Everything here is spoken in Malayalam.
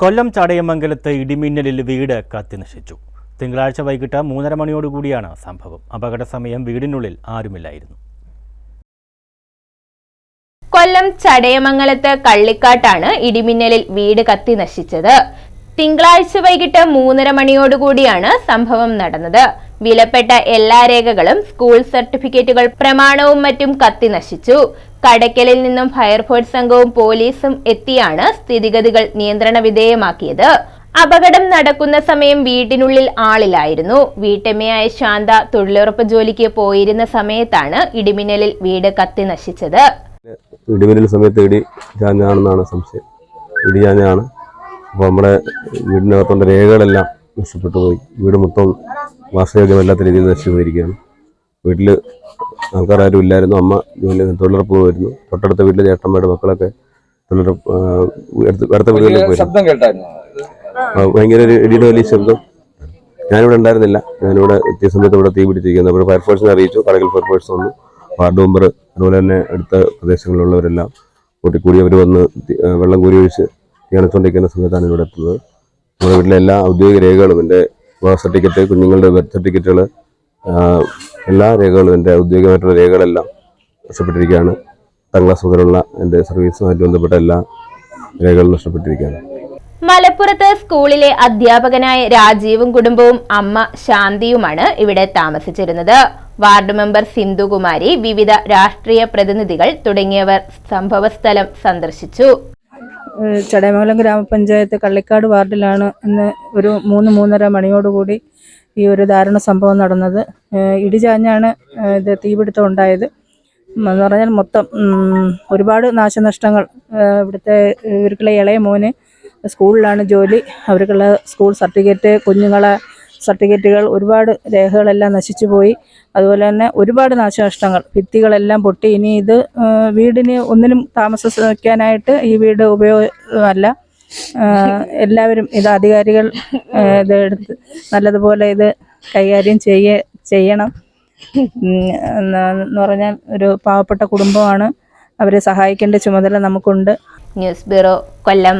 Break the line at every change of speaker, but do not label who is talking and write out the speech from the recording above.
കൊല്ലം ചടയമംഗലത്ത് ഇടിമിന്നലിൽ വീട് കത്തിനശിച്ചു. തിങ്കളാഴ്ച വൈകിട്ട് മൂന്നര മണിയോടുകൂടിയാണ് സംഭവം. അപകട സമയം വീടിനുള്ളിൽ ആരുമില്ലായിരുന്നു.
കൊല്ലം ചടയമംഗലത്ത് കള്ളിക്കാട്ടാണ് ഇടിമിന്നലിൽ വീട് കത്തി നശിച്ചത് തിങ്കളാഴ്ച വൈകിട്ട് മൂന്നര മണിയോടുകൂടിയാണ് സംഭവം നടന്നത്. വിലപ്പെട്ട എല്ലാ രേഖകളും സ്കൂൾ സർട്ടിഫിക്കറ്റുകൾ പ്രമാണവും മറ്റും കത്തി നശിച്ചു. കടയ്ക്കലിൽ നിന്നും ഫയർഫോഴ്സ് സംഘവും പോലീസും എത്തിയാണ് സ്ഥിതിഗതികൾ നിയന്ത്രണ വിധേയമാക്കിയത്. അപകടം നടക്കുന്ന സമയം വീട്ടിനുള്ളിൽ ആളിലായിരുന്നു. വീട്ടമ്മയായ ശാന്ത തൊഴിലുറപ്പ് ജോലിക്ക് പോയിരുന്ന സമയത്താണ് ഇടിമിന്നലിൽ വീട് കത്തി നശിച്ചത്.
ഇടിമിന്നൽ സമയത്ത് ഇടി ചാഞ്ഞാണെന്നാണ് സംശയം. ഇടി അപ്പോൾ നമ്മുടെ വീടിനകത്തുള്ള രേഖകളെല്ലാം നഷ്ടപ്പെട്ടു പോയി വീട് മൊത്തം വാസയോഗ്യമല്ലാത്ത രീതിയിൽ നശിച്ചു പോയിരിക്കുകയാണ് വീട്ടിൽ ആൾക്കാരും ഇല്ലായിരുന്നു. അമ്മ ജോലി തൊഴിലുറപ്പ് പോയിരുന്നു തൊട്ടടുത്ത വീട്ടിലെ ചേട്ടന്മാരുടെ മക്കളൊക്കെ തൊഴിലുറപ്പ് അടുത്ത വീടുകളിൽ ആ, ഭയങ്കര ഒരു ഇടിയുടെ വലിയ ശബ്ദം. ഞാനിവിടെ ഉണ്ടായിരുന്നില്ല. ഞാനിവിടെ എത്തിയ സമയത്ത് ഇവിടെ തീ പിടിച്ചിരിക്കുന്നത് അപ്പോൾ ഫയർഫോഴ്സിനെ അറിയിച്ചു. കടകൽ ഫയർഫോഴ്സ് വന്നു. വാർഡ് മെമ്പർ അതുപോലെ തന്നെ അടുത്ത പ്രദേശങ്ങളിലുള്ളവരെല്ലാം കൂട്ടിക്കൂടി അവർ വന്ന് വെള്ളം കൂരി ഒഴിച്ച് തീ സംവിധാനം ഇവിടെ എത്തുന്നത്. നമ്മുടെ വീട്ടിലെ എല്ലാ ഔദ്യോഗിക രേഖകളും എന്റെ വിവാഹ സർട്ടിഫിക്കറ്റ് കുഞ്ഞുങ്ങളുടെ ബർത്ത് സർട്ടിഫിക്കറ്റുകൾ എല്ലാ രേഖകളും എന്റെ ഔദ്യോഗികമായിട്ടുള്ള രേഖകളെല്ലാം നഷ്ടപ്പെട്ടിരിക്കുകയാണ്. പത്താം ക്ലാസ് മുതലുള്ള എന്റെ സർവീസുമായിട്ട് ബന്ധപ്പെട്ട എല്ലാ രേഖകളും നഷ്ടപ്പെട്ടിരിക്കുകയാണ്.
മലപ്പുറത്ത് സ്കൂളിലെ അധ്യാപകനായ രാജീവും കുടുംബവും അമ്മ ശാന്തിയുമാണ് ഇവിടെ താമസിച്ചിരുന്നത്. വാർഡ് മെമ്പർ സിന്ധുകുമാരി വിവിധ രാഷ്ട്രീയ പ്രതിനിധികൾ തുടങ്ങിയവർ സംഭവസ്ഥലം സന്ദർശിച്ചു.
ചടയമംഗലം ഗ്രാമപഞ്ചായത്ത് കള്ളിക്കാട് വാർഡിലാണ് ഇന്ന് ഒരു മൂന്ന് മൂന്നര മണിയോടുകൂടി ഈ ഒരു ദാരുണ സംഭവം നടന്നത്. ഇടിചാഞ്ഞാണ് ഇത് തീപിടുത്തം ഉണ്ടായത്. എന്ന് പറഞ്ഞാൽ മൊത്തം ഒരുപാട് നാശനഷ്ടങ്ങൾ ഇവിടുത്തെ ഇവർക്കുള്ള ഇളയ മോന് സ്കൂളിലാണ് ജോലി. അവർക്കുള്ള സ്കൂൾ സർട്ടിഫിക്കറ്റ് കുഞ്ഞുങ്ങളെ സർട്ടിഫിക്കറ്റുകൾ ഒരുപാട് രേഖകളെല്ലാം നശിച്ചു പോയി. അതുപോലെ തന്നെ ഒരുപാട് നാശനഷ്ടങ്ങൾ ഭിത്തികളെല്ലാം പൊട്ടി. ഇനി ഇത് വീടിന് ഒന്നിനും താമസിക്കാനായിട്ട് ഈ വീട് ഉപയോഗമല്ല. എല്ലാവരും ഇത് അധികാരികൾ ഇത് എടുത്ത് നല്ലതുപോലെ ഇത് കൈകാര്യം ചെയ്യ ചെയ്യണം. എന്ന് പറഞ്ഞാൽ ഒരു പാവപ്പെട്ട കുടുംബമാണ്. അവരെ സഹായിക്കേണ്ട ചുമതല നമുക്കുണ്ട്.
News bureau Kollam.